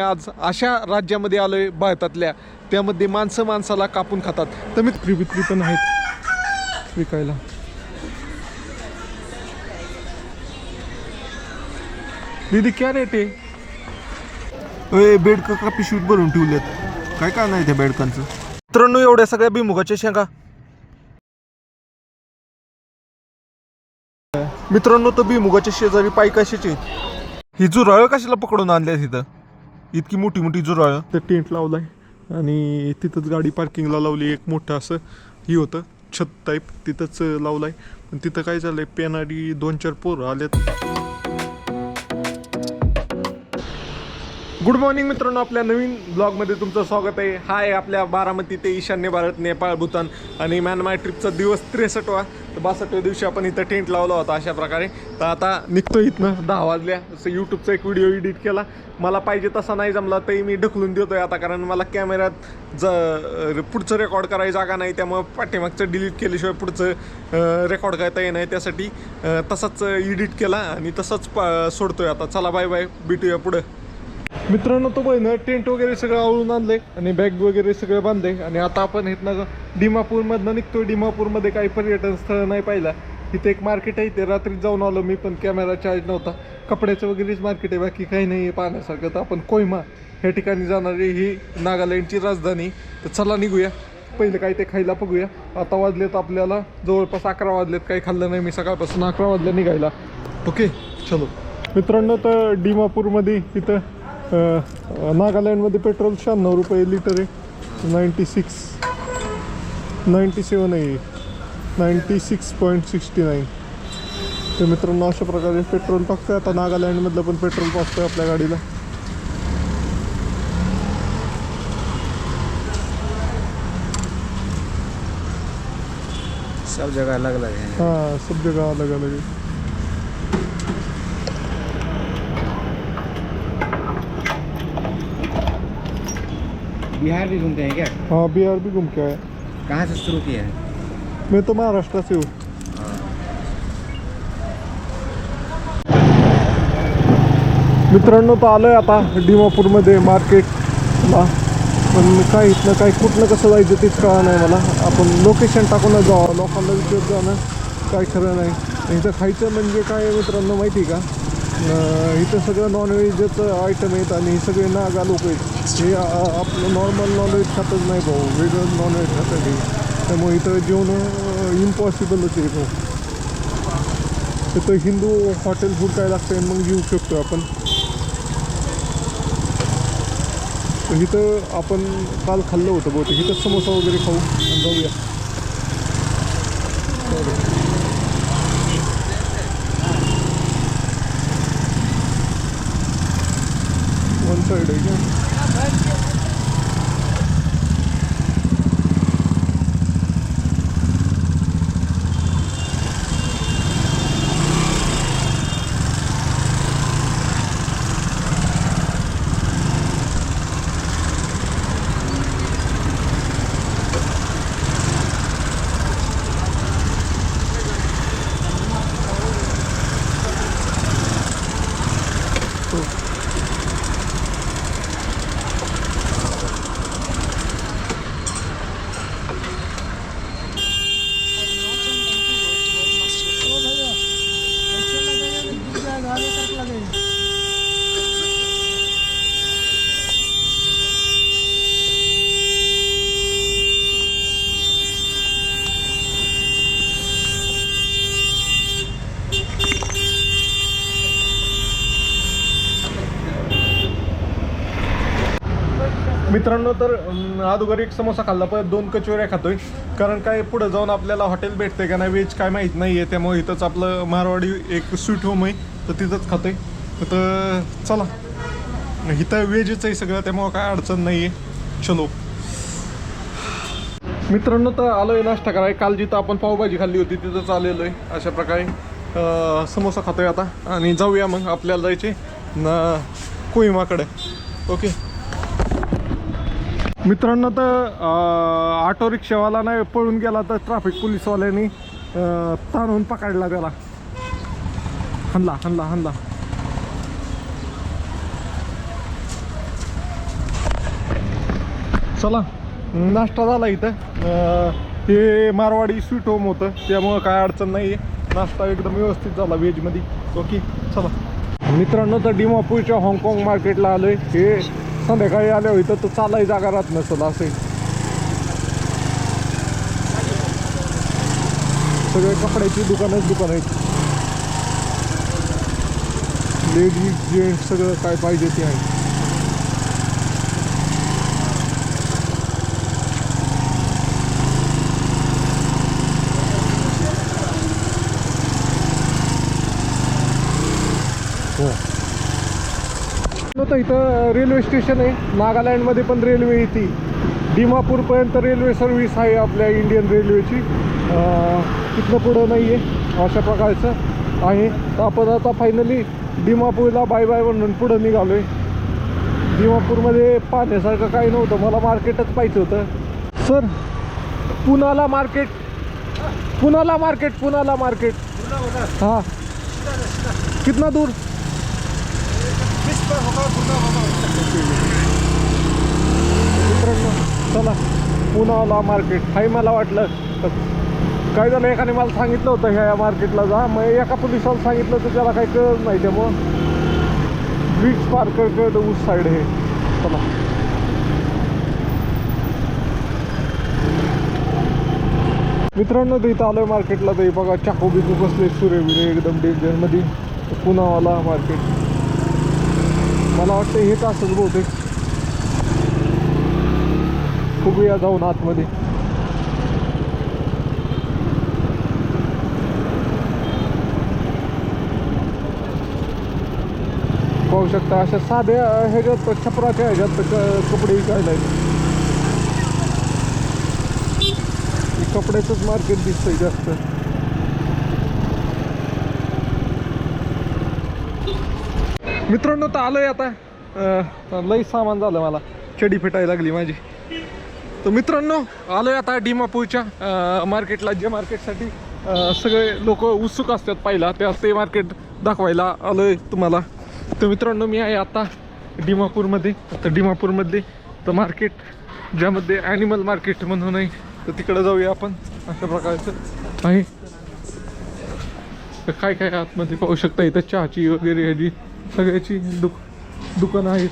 आज अशा राज्यामध्ये आलोय भारतातल्या. त्यामध्ये माणसं माणसाला कापून खातात. तर मी विक्री पण आहेत विकायला. दीदी क्या रेट आहे? बेडकं का पिशवीत भरून ठेवलेत. काय काय नाही त्या बेडकांचं? मित्रांनो एवढ्या सगळ्या बिमुगाच्या शेंगा. मित्रांनो तर बिमुगाच्या शेजारी पाय कशाचे? ही जुराळ कशाला पकडून आणल्या तिथं इतकी मोठी मोठी जुराळ तर टेंट लावलाय आणि तिथंच गाडी पार्किंगला लावली एक मोठं असं हे होतं छत टाईप तिथंच लावलाय. पण तिथं काय झालंय पेनाडी दोन चार पोरं आलेत. गुड मॉर्निंग मित्रांनो. आपल्या नवीन ब्लॉगमध्ये तुमचं स्वागत आहे. हा आहे आपल्या बारामती ते ईशान्य भारत नेपाळ भूतान आणि म्यानमार ट्रिपचा दिवस त्रेसष्टवा. तर बासष्टव्या दिवशी आपण इथं टेंट लावला होता अशा प्रकारे. तर आता निघतो इथनं. दहा वाजल्या असं यूट्यूबचा एक व्हिडिओ एडिट केला. मला पाहिजे तसा नाही जमला तरी मी ढकलून देतो आहे आता कारण मला कॅमेऱ्यात ज पुढचं रेकॉर्ड करायची जागा नाही. त्यामुळं पाठीमागचं डिलीट केल्याशिवाय पुढचं रेकॉर्ड करता येणार त्यासाठी तसाच एडिट केला आणि तसंच पा आहे आता. चला बाय बाय भेटूया पुढं. मित्रांनो तो बहिणं टेंट वगैरे सगळं आवळून आणले आणि बॅग वगैरे सगळं बांधले आणि आता आपण इथनं डिमापूरमधनं निघतोय. डिमापूरमध्ये काही पर्यटन स्थळ नाही पाहिला. इथे एक मार्केट आहे. ते रात्री जाऊन आलो. मी पण कॅमेरा चार्ज नव्हता. कपड्याचं वगैरेच मार्केट आहे. बाकी काही नाही आहे पाहण्यासारखं. तर आपण कोयमा ह्या ठिकाणी जाणारी ही नागालँडची राजधानी. तर चला निघूया. पहिलं काय ते खायला बघूया. आता वाजलेत आपल्याला जवळपास अकरा वाजलेत. काही खाल्लं नाही. मी सकाळपासून अकरा वाजल्या निघायला. ओके चलो. मित्रांनो तर डिमापूरमध्ये इथं अं, नागालँडमध्ये पेट्रोल शहाण्णव रुपये लिटर आहे. नाईंटी सिक्स नाईंटी सेवन आहे. Ninety six point sixty nine तर मित्रांनो अशा प्रकारे पेट्रोल टाकतोय. आता नागालँडमधलं पण पेट्रोल टाकतोय आपल्या गाडीला. सब जगह अलग अलग है। हाँ सब जगह अलग अलग है बिहार भी घूमते हैं क्या? हाँ बिहार भी घूम के आया कहाँ से शुरू किया है? मैं तो महाराष्ट्र से हूँ। मित्रांनो तर आलोय आता डिमापूरमध्ये मार्केटला पण काय इथनं काय कुठनं कसं जायचं तेच कळा नाही मला. आपण लोकेशन टाकूनच जावं लोकांना विचारत जाणं काय खरं नाही. इथं खायचं म्हणजे काय मित्रांनो माहिती का? इथं सगळं नॉनव्हेजचं आयटम आहेत आणि हे सगळे नागा लोक आहेत. हे आपलं नॉर्मल नॉनव्हेज खातच नाही भाऊ. वेगळं नॉनव्हेज खातात हे. त्यामुळे इथं जेवण इम्पॉसिबलच आहे भाऊ. तिथं हिंदू हॉटेल फूड काय लागतं मग घेऊ शकतो आपण. तर इथं आपण काल खाल्लं होतं बहुतेक इथं समोसा वगैरे खाऊ आणि जाऊया वन साईड आहे का मित्रांनो तर अगोदर एक समोसा खाल्ला परत दोन कचोऱ्या खातोय. कारण काय पुढे जाऊन आपल्याला हॉटेल भेटते का नाही व्हेज काय माहीत नाही आहे त्यामुळे इथंच आपलं मारवाडी एक स्वीट होम आहे तर तिथंच खातोय. तर चला. इथं व्हेजच आहे सगळं त्यामुळं काय अडचण नाही आहे चलो. मित्रांनो तर आलो आहे नाश्ता कराय काल जिथं आपण पावभाजी खाल्ली होती तिथंच आलेलो आहे. अशा प्रकारे समोसा खातोय आता. आणि जाऊया मग आपल्याला जायचे ना कोहिमाकडे. ओके? मित्रांनो तर ऑटो रिक्षावाला नाही पळून गेला तर ट्रॅफिक पोलीसवाल्यांनी ताणून पकडला त्याला. हनला हनला हनला चला नाश्ता झाला इथं. ते हे मारवाडी स्वीट होम होतं. त्यामुळं काय अडचण नाही आहे नाश्ता एकदम व्यवस्थित झाला व्हेजमध्ये ओके चला. मित्रांनो तर डिमापूरच्या हाँगकाँग मार्केटला आलोय. हे संध्याकाळी आल्यावर इथं तर चालाय जागा राहत नसेल असे सगळे कपड्याची दुकानच दुकान आहेत. लेडीज जेंट्स सगळं काय पाहिजे ते आहे. इथं रेल्वे स्टेशन आहे. नागालँडमध्ये पण रेल्वे येते. डिमापूरपर्यंत रेल्वे सर्व्हिस आहे आपल्या इंडियन रेल्वेची. तिथलं तिथनं पुढं नाही आहे अशा प्रकारचं आहे. तर आपण आता फायनली डिमापूरला बाय बाय म्हणून पुढं निघालो आहे दिमापूरमध्ये पाहण्यासारखं काही नव्हतं. मला मार्केटच पाहिजे होतं. सर पुण्याला मार्केट. पुण्याला मार्केट पुण्याला मार्केट. हां. कितना दूर? मित्रांनो चला पुनावाला मार्केट हाय मला वाटलं. तर काय झालं एकाने मला सांगितलं होतं ह्या मार्केटला जा. मग एका पोलिसाला सांगितलं तर त्याला काही कळत नाही त्यामुळं ब्रिज पार करत ऊस साईड हे. चला. मित्रांनो तर इथं आलोय मार्केटला तर बघा चाकू बिकू बसले सुरे बिरे एकदम डेंजरमध्ये पुनावाला मार्केट मला वाटतं हे तासच बहुतेक. खूप या जाऊन आतमध्ये. पाहू शकता अशा साध्या ह्याच्यात छपराच्या ह्याच्यात कपडे विकायला कपड्याचंच मार्केट दिसतंय जास्त. मित्रांनो तर आलोय आता. लई सामान झालं मला. चडी फिटायला लागली माझी. तर मित्रांनो आलोय आता डिमापूरच्या मार्केटला जे मार्केटसाठी सगळे लोक उत्सुक असतात पाहिला त्या ते मार्केट दाखवायला आलोय तुम्हाला. तर मित्रांनो मी आहे आता डिमापूरमध्ये. तर डिमापूरमध्ये तर मार्केट ज्यामध्ये ॲनिमल मार्केट म्हणून आहे तर तिकडं जाऊया आपण. अशा प्रकारचं आहे. तर काय काय आतमध्ये पाहू शकता इथं चहाची वगैरे ह्याची सगळ्याची दुक दुकानं आहेत.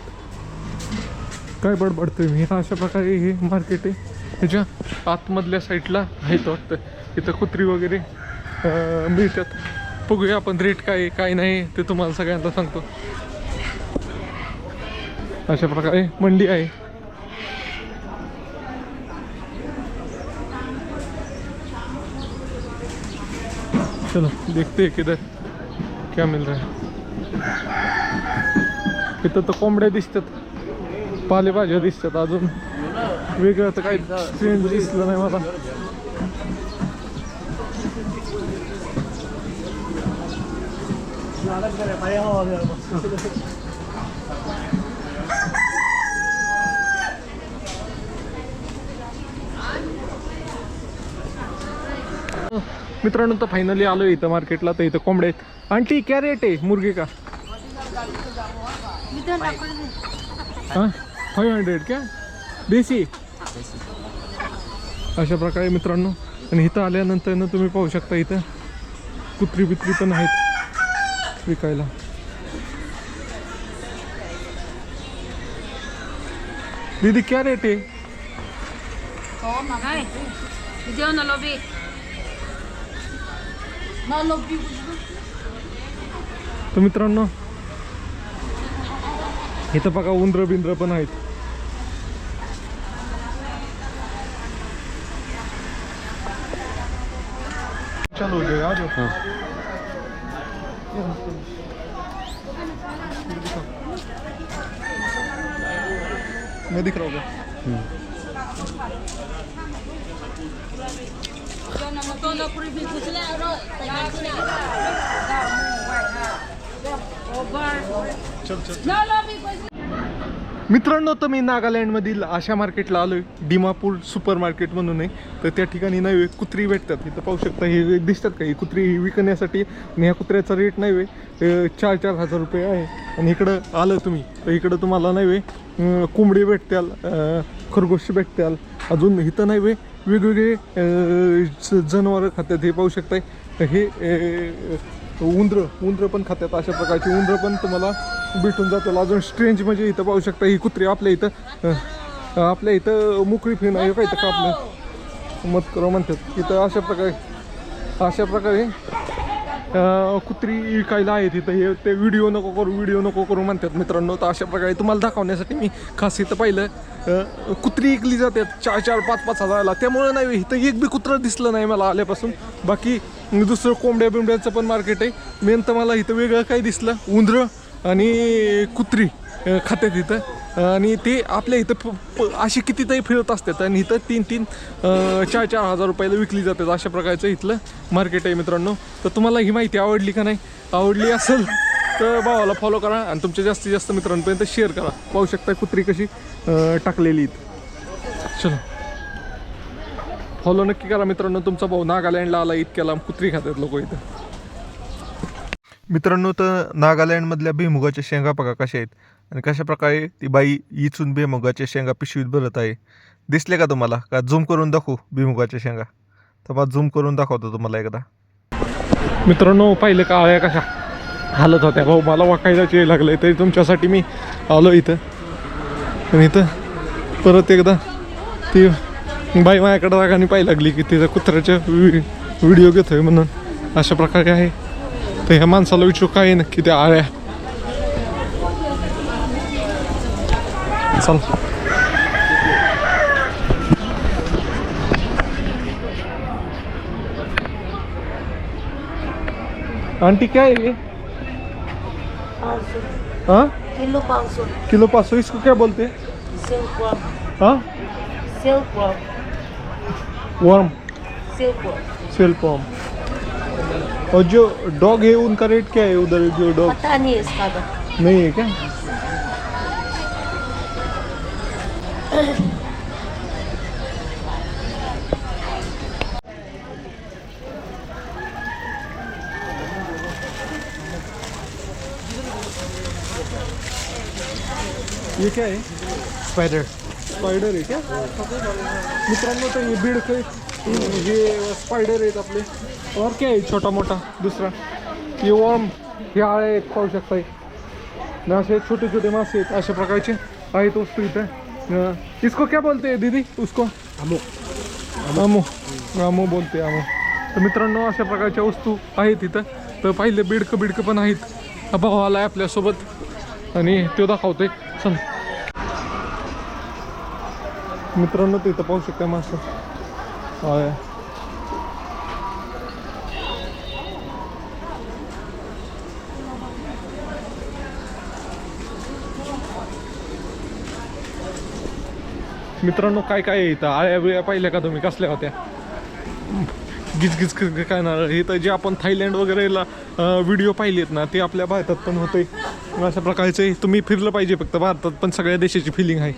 काय बडबडतोय मी? अशा प्रकारे हे मार्केट आहे. ह्याच्या आतमधल्या साईडला आहेत वाटतं. इथं कुत्री वगैरे मिळतात बघूया आपण रेट काय काय नाही ते तुम्हाला सगळ्यांना सांगतो. अशा प्रकारे मंडी आहे. चलो देखते किधर क्या मिल रहा है इथं तर कोंबड्या दिसतात. पालेभाज्या दिसतात अजून. वेगळं तर काही स्ट्रेंज दिसलं नाही मला. मित्रांनो तर फायनली आलो इथं मार्केटला तर इथं कोंबड्या आहेत. आंटी क्या रेट आहे? मुर्गी का? फाईव्ह हंड्रेड क्या देशी अशा प्रकारे मित्रांनो. आणि इथं आल्यानंतर ना तुम्ही पाहू शकता इथं कुत्री बित्री पण आहेत विकायला. दीदी क्या रेट आहे? Có mà इथं बघा उंदर बिंद्र पण आहेत चालू हो जाएगा, आ जाओ मैं दिख रहा हूँ मित्रांनो तर मी नागालँडमधील आशा मार्केटला आलोय. डिमापूर सुपर मार्केट म्हणून आहे. तर त्या ठिकाणी नव्हे कुत्री भेटतात. इथं पाहू शकता हे दिसतात का? ही कुत्री विकण्यासाठी आणि ह्या कुत्र्याचा रेट नाही अं, चार चार हजार रुपये आहे. आणि इकडं आलं तुम्ही तर इकडं तुम्हाला नाही वे कोंबडी भेटत्याल खरगोश भेटत्याल. अजून इथं नाही वे वेगवेगळे जनावरं खात्यात. हे पाहू शकताय. हे उंदरं उंदरं पण खात्यात अशा प्रकारची. उंदरं पण तुम्हाला भेटून जातील. अजून स्ट्रेंज म्हणजे इथं पाहू शकता ही कुत्री आपल्या इथं. आपल्या इथं मोकळी फिरणं आहे. का इथं का आपलं मत करो म्हणतात. इथं अशा प्रकारे अशा प्रकारे कुत्री विकायला आहेत इथं हे ते व्हिडिओ नको करू व्हिडिओ नको करू म्हणतात मित्रांनो. तर अशा प्रकारे तुम्हाला दाखवण्यासाठी मी खास इथं पाहिलं. कुत्री विकली जातात चार चार पाच पाच हजाराला. त्यामुळे नाही इथं एक बी कुत्रं दिसलं नाही मला आल्यापासून. बाकी दुसरं कोंबड्या बिंबड्याचं पण मार्केट आहे. मेन तर मला इथं वेगळं काय दिसलं? उंदरं आणि कुत्री खात्यात इथं. आणि ते आपल्या इथं प- प- अशी कितीतरी फिरत असतात आणि इथं तीन तीन चार चार हजार रुपयाला विकली जातात अशा प्रकारचं इथलं मार्केट आहे मित्रांनो. तर तुम्हाला ही माहिती आवडली का नाही? आवडली असेल तर भावाला फॉलो करा आणि तुमच्या जास्तीत जास्त मित्रांपर्यंत शेअर करा. पाहू शकता कुत्री कशी टाकलेली इथं. चलो. फॉलो नक्की करा मित्रांनो. तुमचा भाऊ नागालँडला आला इतक्याला कुत्री खातात लोक इथं. मित्रांनो तर नागालँडमधल्या भुईमुगाच्या शेंगा बघा कशा आहेत. आणि कशा प्रकारे ती बाई इचून भुईमुगाच्या शेंगा पिशवीत भरत आहे. दिसले का तुम्हाला? का झूम करून दाखवू भुईमुगाच्या शेंगा? तर मग झूम करून दाखवतो तुम्हाला एकदा. मित्रांनो पाहिलं का आळ्या कशा? हालत होत्या. भाऊ मला वाकायलाच यायला लागलं तरी तुमच्यासाठी मी आलो इथं. आणि इथं परत एकदा ती बाई माझ्याकडे रागाने पाहायला लागली की तिचा कुत्र्याच्या व्हिडिओ घेतोय म्हणून. अशा प्रकारे आहे. तर ह्या माणसाला विचारू काय नक्की त्या आळ्या? चल. आंटी क्या है ये हाँ? किलो पाँच सौ किलो पाँच सौ इसको क्या बोलते? हैं? वर्म सिल्क सेल पॉम और जो डॉग है उनका रेट क्या है उधर जो डॉग पता नहीं इसका तो। नहीं है क्या? ये क्या है? स्पाइडर स्पाइडर आहे क्या मित्रांनो तर हे बीड हे स्पायडर आहेत आपले. और क्या आहे छोटा मोठा दुसरा? हे वॉर्म हे आळे आहेत पाहू शकताय. आणि असे छोटे छोटे मासे आहेत अशा प्रकारचे आहेत वस्तू इथं. इसको क्या बोलते हैं दीदी? उसको? आमो आमो आमो बोलते आमो तर मित्रांनो अशा प्रकारच्या वस्तू आहेत इथं. तर पाहिले बिडकं बिडकं पण आहेत. भाऊ आलाय आपल्यासोबत. आणि तो दाखवतोय. चल. मित्रांनो तिथं इथं पाहू शकता मासं. होय. मित्रांनो काय काय इथं? आळ्या बिळ्या पाहिल्या का तुम्ही? कसल्या होत्या? गिज गिज काय ना हे तर जे आपण थायलंड वगैरेला व्हिडिओ पाहिलेत ना ते आपल्या भारतात पण होते अशा प्रकारचे तुम्ही फिरलं पाहिजे फक्त भारतात पण सगळ्या देशाची फिलिंग आहे.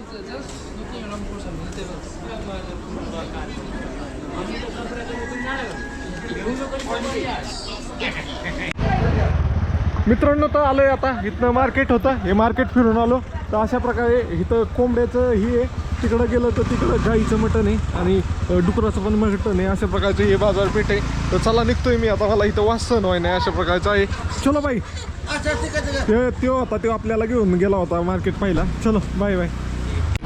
मित्रांनो तर आलोय आता. इथनं मार्केट होतं. हे मार्केट फिरून आलो. तर अशा प्रकारे इथं कोंबड्याचं ही आहे. तिकडं गेलं तर तिकडं गाईचं मटण आहे आणि डुकराचं पण मटण आहे. अशा प्रकारचे हे बाजारपेठ आहे. तर चला निघतोय मी आता. मला इथं सहन व्हाय नाही. अशा प्रकारचं आहे. चलो बाई. ते होता. तो आपल्याला घेऊन गेला होता मार्केट पहिला. चलो बाय बाय.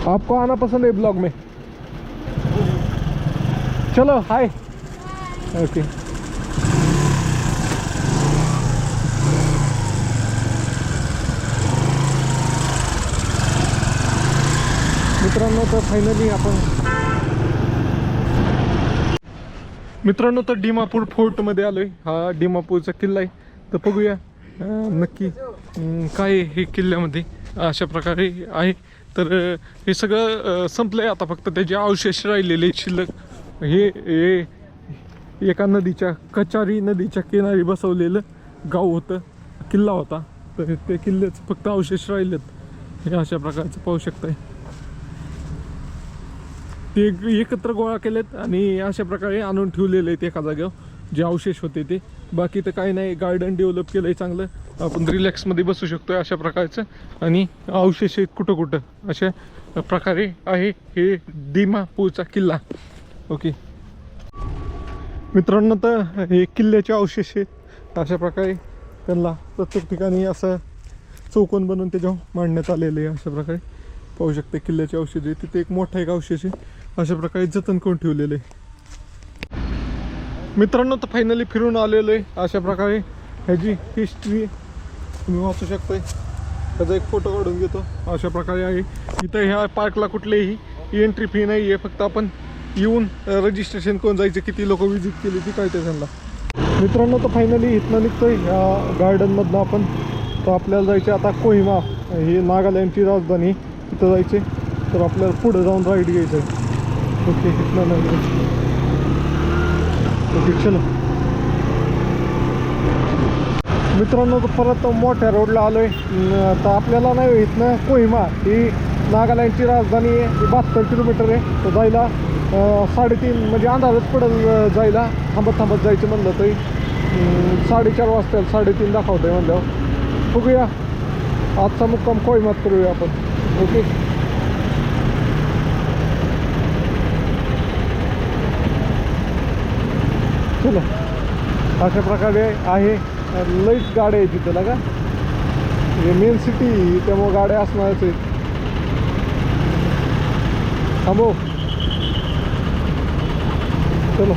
आपको आना पसंद है ब्लॉग में. चलो हाय. ओके. मित्रांनो तर फायनली आपण मित्रांनो तर डिमापूर फोर्टमध्ये आलोय. हा डिमापूरचा किल्ला आहे. तर बघूया नक्की काय आहे हे किल्ल्यामध्ये? अशा प्रकारे आहे. तर हे सगळं संपलं संपलंय आता फक्त त्याचे अवशेष राहिलेले शिल्लक. हे हे एका नदीच्या कचारी नदीच्या किनारी बसवलेलं गाव होतं किल्ला होता. तर ते किल्ल्याचं फक्त अवशेष राहिलेत. हे अशा प्रकारचं पाहू शकताय. ते एक- एकत्र गोळा केलेत आणि अशा प्रकारे आणून ठेवलेले आहेत एका जागेवर. जे अवशेष होते ते. बाकी तर काही नाही गार्डन डेव्हलप केलं आहे चांगलं. आपण रिलॅक्समध्ये बसू शकतो अशा प्रकारचं. आणि अवशेष आहेत कुठं कुठं. अशा प्रकारे आहे हे दिमापूरचा किल्ला. ओके. मित्रांनो तर हे किल्ल्याचे अवशेष आहेत. अशा प्रकारे त्यांना प्रत्येक ठिकाणी असं चौकोन बनवून त्याच्यावर मांडण्यात आलेले आहे. अशा प्रकारे पाहू शकते किल्ल्याचे अवशेष आहे तिथे एक मोठा एक अवशेष आहे. अशा प्रकारे जतन करून ठेवलेले. आहे मित्रांनो तर फायनली फिरून आलेलो आहे अशा प्रकारे ह्याची हिस्ट्री तुम्ही वाचू शकताय. त्याचा एक फोटो काढून घेतो. अशा प्रकारे आहे. इथं ह्या पार्कला कुठलेही एंट्री फी नाही आहे फक्त आपण येऊन रजिस्ट्रेशन करून जायचं. किती लोक व्हिजिट केली ती काय त्यांना. मित्रांनो तर फायनली इथनं निघतोय. ह्या गार्डनमधनं आपण तर आपल्याला जायचं आता कोहिमा. ही नागालँडची राजधानी. तिथं जायचे. तर आपल्याला पुढं जाऊन राईड घ्यायचं आहे ओके इथनं नाही ओके चलो. मित्रांनो तर परत मोठ्या रोडला आलोय. आहे तर आपल्याला नाही हो इथनं कोहिमा ही नागालँडची राजधानी आहे. ही बहात्तर किलोमीटर आहे. तर जायला साडेतीन म्हणजे अंधारच पडेल जायला. थांबत थांबत जायचं म्हणलं तरी. साडेचार वाजता साडेतीन दाखवतंय म्हणल्यावर. बघूया. आजचा मुक्काम कोहिमात करूया आपण. ओके. चलो अशा प्रकारे आहे. लईच गाड्या आहे तिथं ना का हे मेन सिटी त्यामुळं गाड्या असणारच आहे थांबो चलो.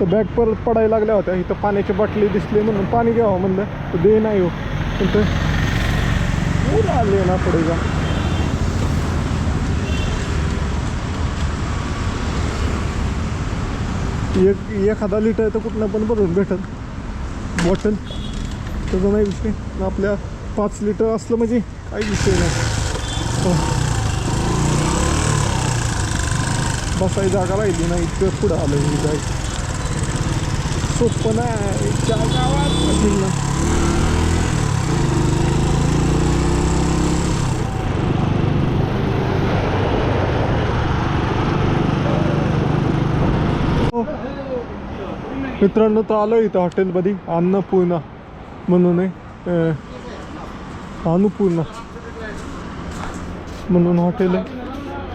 तर बॅग परत पडायला लागल्या होत्या. इथं पाण्याची बाटली दिसली म्हणून पाणी घ्यावं म्हणलं. तर दे नाही हो. पण ते पूर आले ना पुढे जा एक एखादा लिटर तर कुठनं पण भरून भेटल. बॉटल त्याचा नाही विषय. आपल्या पाच लिटर असलं म्हणजे काही विषय नाही. हो. बसायची जागा राहिली नाही इतकं पुढं आलं ही जाय सोपं नाही. जागा गावात. मित्रांनो तर आलो इथं हॉटेलमध्ये अन्नपूर्णा म्हणून अन्नपूर्णा म्हणून हॉटेल आहे.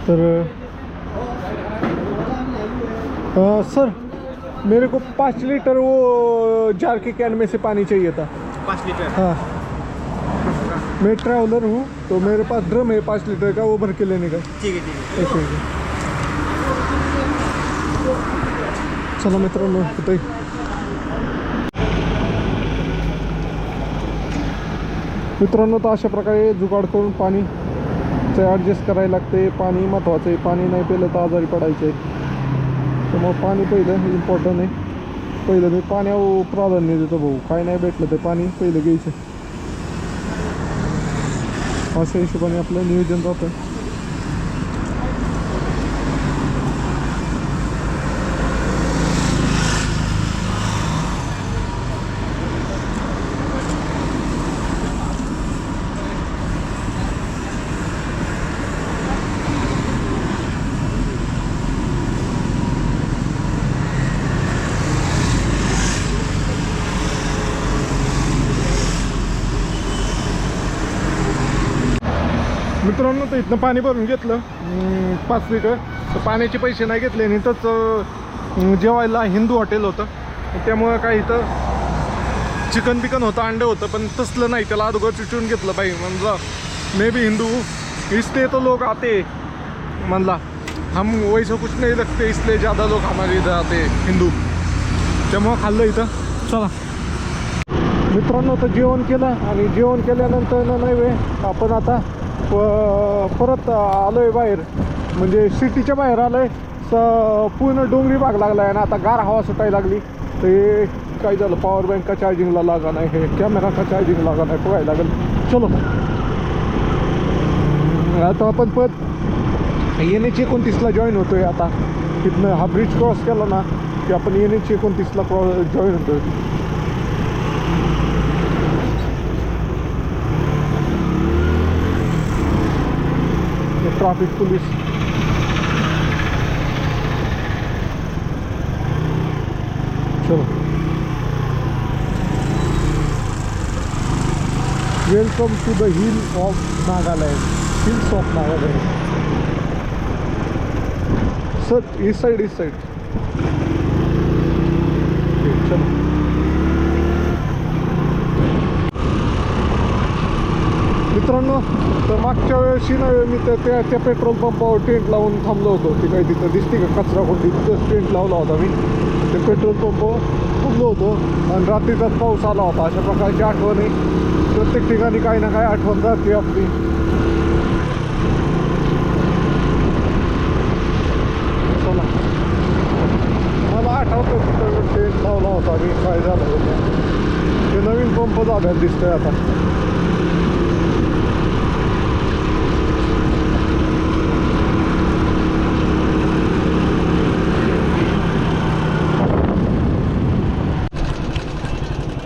तर अं, सर मेरे को पाँच लीटर वो जार के कैन में से पानी चाहिए था। पाँच लीटर हाँ। मैं ट्रैवलर हूँ तो मेरे पास ड्रम है पाँच लीटर का वो भर के लेने का। ठीक है ठीक है। चला मित्रांनो इथे मित्रांनो तर अशा प्रकारे जुगाड करून पाणी ॲडजस्ट करायला लागते. पाणी महत्त्वाचं आहे. पाणी नाही पिलं तर आजारी पडायचं. आहे त्यामुळं पाणी पहिलं इम्पॉर्टंट आहे. पहिलं मी पाण्यावर प्राधान्य देतो भाऊ. काय नाही भेटलं ते पाणी पहिलं घ्यायचं. अशा हिशोबाने आपलं नियोजन राहतं. मित्रांनो नव्हतं इथनं पाणी भरून घेतलं. पाच लिटर. तर पाण्याचे पैसे नाही घेतले आणि इथंच जेवायला हिंदू हॉटेल होतं. त्यामुळं काय इथं चिकन बिकन होतं अंडं होतं पण तसलं नाही. त्याला अगोदर चिचून घेतलं बाई म्हणजे मे बी हिंदू इसले तो लोक आते. म्हणला हम वैसे कुछ नाही लगते इसले ज़्यादा लोक हमारे इथं आते हिंदू. त्यामुळं खाल्लं इथं. चला. मित्रांनो तर जेवण केलं आणि जेवण केल्यानंतर ना नाही वे आपण आता प- परत आलो आहे बाहेर. म्हणजे सिटीच्या बाहेर आलो आहे स पूर्ण डोंगरी भाग लागला आहे ना आता गार हवा सुटायला लागली. तर हे काय झालं? पॉवर बँक का चार्जिंगला लागा नाही हे कॅमेरा का चार्जिंग लागा नाही बघायला लागेल. चलो आता आपण परत एन एच एकोणतीसला जॉईन होतो आहे आता. तिथनं हा ब्रिज क्रॉस केला ना की आपण एन एच एकोणतीसला क्रॉस जॉईन होतोय. ट्रॅफिक पोलीस चलो welcome to the hill of Nagaland hills of Nagaland sir is side इस साइड चलो मित्रांनो तर मागच्या वेळेशी ना मी त्या त्या पेट्रोल पंपावर टेंट लावून थांबलो होतो. ती काही तिथं दिसते का? कचरा कोणती तिथंच टेंट लावला होता मी. ते पेट्रोल पंप थांबलो होतो. आणि रात्रीचाच पाऊस आला होता. अशा प्रकारची आठवण आहे. प्रत्येक ठिकाणी काही ना काही आठवण राहते आपली. चला. मला आठवतं तिथं टेंट लावला होता. मी काय झालं ते नवीन पंप जाग्यात दिसतोय आता.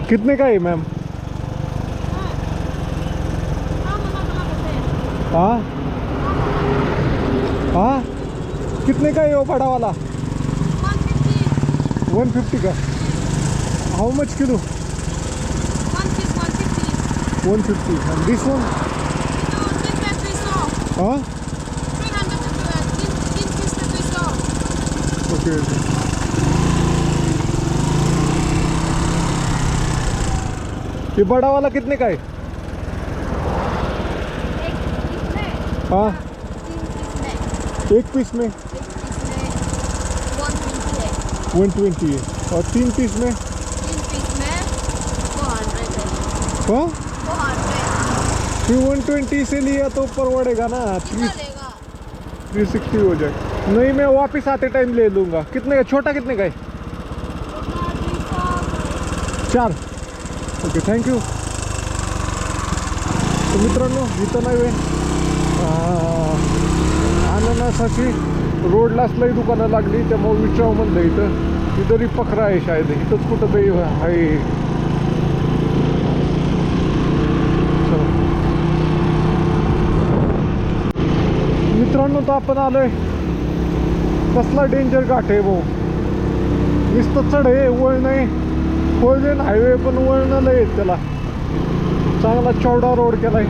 कितने का है मैम हाँ? हाँ? कितने का है वो बड़ा वाला? वन फिफ्टी का how much kilo? One fifty and this one? हाँ? ओके ओके ये बड़ा वाला कितने का है? हाँ। एक पीस में? वन ट्वेंटी है। और तीन पीस में? हाँ? फिर वन ट्वेंटी से लिया तो ऊपर परवड़ेगा ना थ्री थ्री सिक्सटी हो जाए। नहीं, मैं वापस आते टाइम ले लूँगा। कितने का? छोटा कितने का है? चार। ओके थँक्यू मित्रांनो इथं नाही वे अननसाची रोडलाच लई दुकानं लागली त्यामुळे विचारावं म्हणलं इथं. इथं पखरा आहे शायद इथंच कुठं तरी आहे मित्रांनो तर आपण आलोय. कसला डेंजर घाट आहे भाऊ? नुसतं चढ आहे वळ नाही फोर लेन हायवे पण वळण लय त्याला. चांगला चौडा रोड केलाय.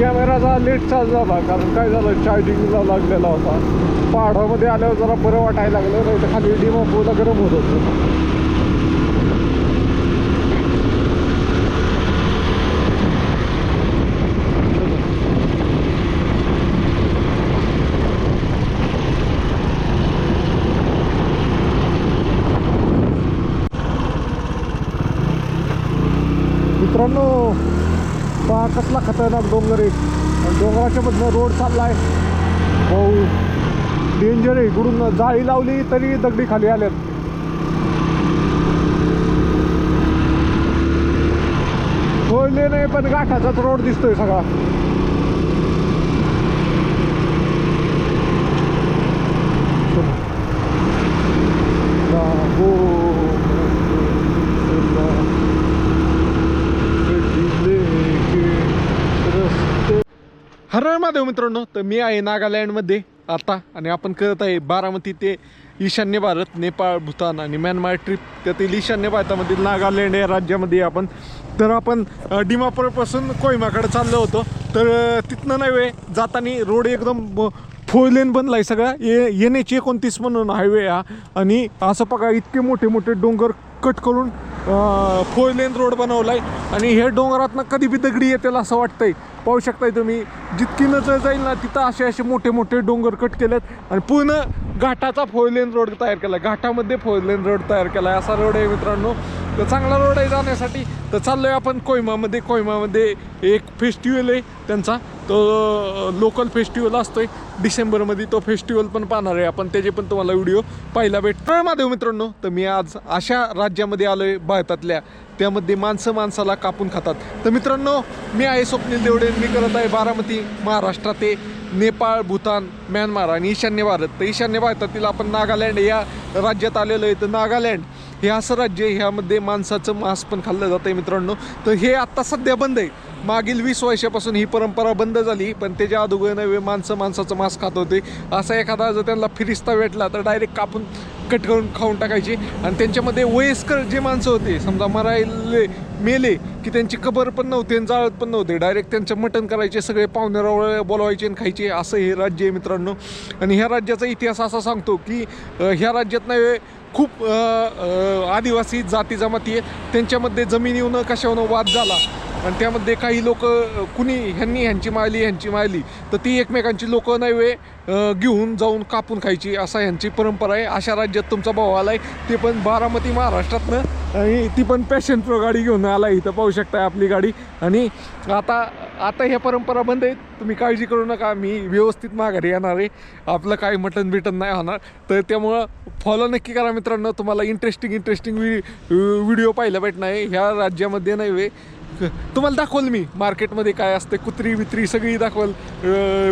कॅमेराचा लेट चार्ज झाला कारण काय झालं चार्जिंगला लागलेला होता. पहाडामध्ये आल्यावर जरा बरं वाटायला लागलं नाही तर खाली डिमापूला गरम होत होतं मित्रांनो पहा कसला खतरनाक डोंगर आहे. डोंगराच्या मधनं रोड चाललाय. भाऊ डेंजर आहे. इकडून जाळी लावली तरी दगडी खाली आल्यात. होयले नाही पण गाठाचाच रोड दिसतोय सगळा. हॅलो मित्रांनो तर मी आहे नागालँडमध्ये आता आणि आपण करत आहे बारामती ते ईशान्य भारत नेपाळ भूतान आणि म्यानमार ट्रिप. त्यातील ईशान्य भारतामधील नागालँड या राज्यामध्ये आपण तर आपण डिमापूरपासून कोहिमाकडे चाललो होतो. तर तिथनं नाही जाताना रोड एकदम फोर लेन बनला आहे सगळा. ये एन एच एकोणतीस म्हणून हायवे हा. आणि असं बघा इतके मोठे मोठे डोंगर कट करून फोर लेन रोड बनवला आहे आणि हे डोंगरातनं कधी बी दगडी येतील असं वाटतंय. पाहू शकताय तुम्ही. जितकी नजर जाईल ना तिथं असे असे मोठे मोठे डोंगर कट केलेत आणि पूर्ण घाटाचा फोर लेन रोड तयार केला घाटामध्ये फोर लेन रोड तयार केला असा रोड आहे मित्रांनो. तर चांगला रोड आहे जाण्यासाठी. तर चाललोय आपण कोहिमामध्ये कोहिमामध्ये एक फेस्टिवल आहे त्यांचा. तो लोकल फेस्टिवल असतोय. डिसेंबरमध्ये तो फेस्टिवल पण पाहणार आहे आपण. त्याचे पण तुम्हाला व्हिडिओ पाहायला भेटतोय माधव मित्रांनो. तर मी आज अशा राज्यामध्ये आलोय भारतातल्या. त्यामध्ये माणसं माणसाला कापून खातात. तर मित्रांनो मी आहे स्वप्नील देवडे. मी करत आहे बारामती महाराष्ट्रात ते नेपाळ भूतान म्यानमार आणि ईशान्य भारत. तर ईशान्य भारतातील आपण नागालँड या राज्यात आलेलो आहे. तर नागालँड हे असं राज्य आहे ह्यामध्ये माणसाचं मांस पण खाल्लं जातं आहे मित्रांनो. तर हे आत्ता सध्या बंद आहे. मागील वीस वर्षापासून ही परंपरा बंद झाली पण त्याच्या अगोदर नव्हे माणसं माणसाचं मांस खात होते. असा एखादा जर त्यांना फिरिस्ता भेटला तर डायरेक्ट कापून कट करून खाऊन टाकायचे. आणि त्यांच्यामध्ये वयस्कर जे माणसं होते समजा मरायले मेले की त्यांची कबर पण नव्हते आणि जाळत पण नव्हते. डायरेक्ट त्यांचं मटण करायचे सगळे पाहुणे बोलवायचे आणि खायचे. असं हे राज्य आहे मित्रांनो. आणि ह्या राज्याचा इतिहास असा सांगतो की ह्या राज्यात नाही खूप आदिवासी जाती जमाती आहेत त्यांच्यामध्ये जमिनीवनं कशावनं वाद झाला? आणि त्यामध्ये काही लोक कुणी ह्यांनी ह्यांची मायली ह्यांची मायली तर ती एकमेकांची लोक नैवे घेऊन जाऊन कापून खायची असा ह्यांची परंपरा आहे. अशा राज्यात तुमचा भाऊ आला आहे ते पण बारामती महाराष्ट्रातनं आणि ती पण पॅशन प्रो गाडी घेऊन आला इथं पाहू शकताय आपली गाडी. आणि आता आता ह्या परंपरा बंद आहेत. तुम्ही काळजी करू नका मी व्यवस्थित माघारी येणार आहे. आपलं काही मटन बिटन नाही होणार. तर त्यामुळं फॉलो नक्की करा मित्रांनो. तुम्हाला इंटरेस्टिंग इंटरेस्टिंग व्हिडिओ पाहायला भेटणार आहे. ह्या राज्यामध्ये नाही वे तुम्हाला दाखवल मी मार्केटमध्ये काय असते कुत्री वित्री सगळी दाखवल.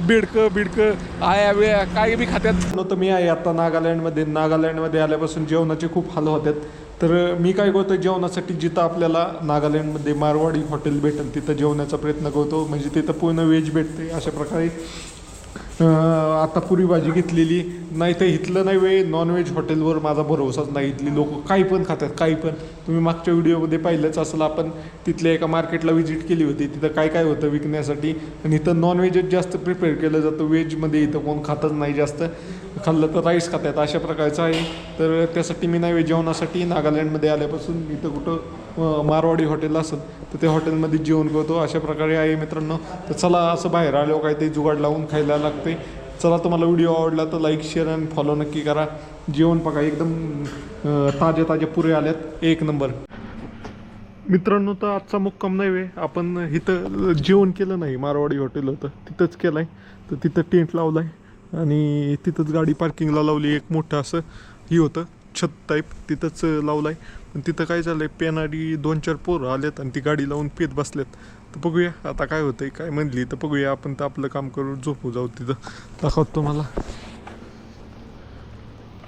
बिडकं बिडकं आया वेळा काय बी खात्यात. नव्हतं मी आहे आता नागालँडमध्ये. नागालँडमध्ये आल्यापासून जेवणाचे खूप हाल होतात. तर मी काय करतो जेवणासाठी जिथं आपल्याला नागालँडमध्ये मारवाडी हॉटेल भेटेल तिथं जेवण्याचा प्रयत्न करतो. म्हणजे तिथं पूर्ण व्हेज भेटते अशा प्रकारे. आता पुरी भाजी घेतलेली. नाही तर इथलं नाही वेळ नॉनव्हेज हॉटेलवर माझा भरोसाच नाही. इथली लोक काही पण खातात काही पण. तुम्ही मागच्या व्हिडिओमध्ये पाहिलंच असेल आपण तिथल्या एका मार्केटला व्हिजिट केली होती. तिथं काय काय होतं विकण्यासाठी? आणि इथं नॉनव्हेजच जास्त प्रिपेअर केलं जातं. व्हेजमध्ये इथं कोण खातच नाही जास्त. खाल्लं तर राईस खातात अशा प्रकारचं आहे. तर त्यासाठी मी नाही जेवणासाठी नागालँडमध्ये आल्यापासून इथं कुठं मारवाडी हॉटेल असेल तर त्या हॉटेलमध्ये जेवण करतो. अशा प्रकारे आहे मित्रांनो तर चला असं बाहेर आलो काय ते जुगाड लावून खायला लागते. चला तुम्हाला व्हिडिओ आवडला तर लाईक शेअर आणि फॉलो नक्की करा. जेवण बघा एकदम ताजे ताजे पुरे आल्यात एक नंबर मित्रांनो तर आजचा मुक्काम नाही वे आपण इथं जेवण केलं नाही मारवाडी हॉटेल होतं तिथंच केलं आहे तर तिथं टेंट लावला आहे आणि तिथंच गाडी पार्किंगला लावली. एक मोठं असं ही होतं. छत टाईप तिथंच लावलं आहे पण तिथं काय झालं आहे पेनाडी दोन चार पोरं आलेत आणि ती गाडी लावून पेत बसलेत तर बघूया आता काय होतंय काय म्हणली तर बघूया आपण तर आपलं काम करून झोपू जाऊ तिथं. दाखवतो मला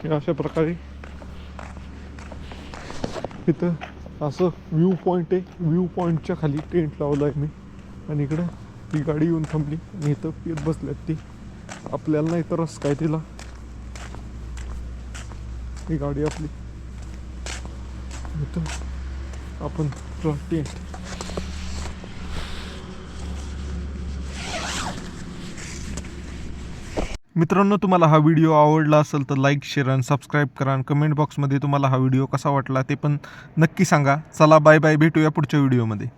हे अशा प्रकारे इथं असं व्ह्यू पॉईंट आहे. व्ह्यू पॉईंटच्या खाली टेंट लावला आहे मी. आणि इकडं ती गाडी येऊन थांबली. आणि इथं पेत बसल्यात ती. आपल्याला नाही तर रस काय तिला? ही गाडी आपली. इथं आपण टेंट मित्रांनो तुम्हाला हा व्हिडिओ आवडला असेल तर लाईक शेअर आणि सबस्क्राईब करा आणि कमेंट बॉक्समध्ये तुम्हाला हा व्हिडिओ कसा वाटला ते पण नक्की सांगा. चला बाय बाय भेटूया पुढच्या व्हिडिओमध्ये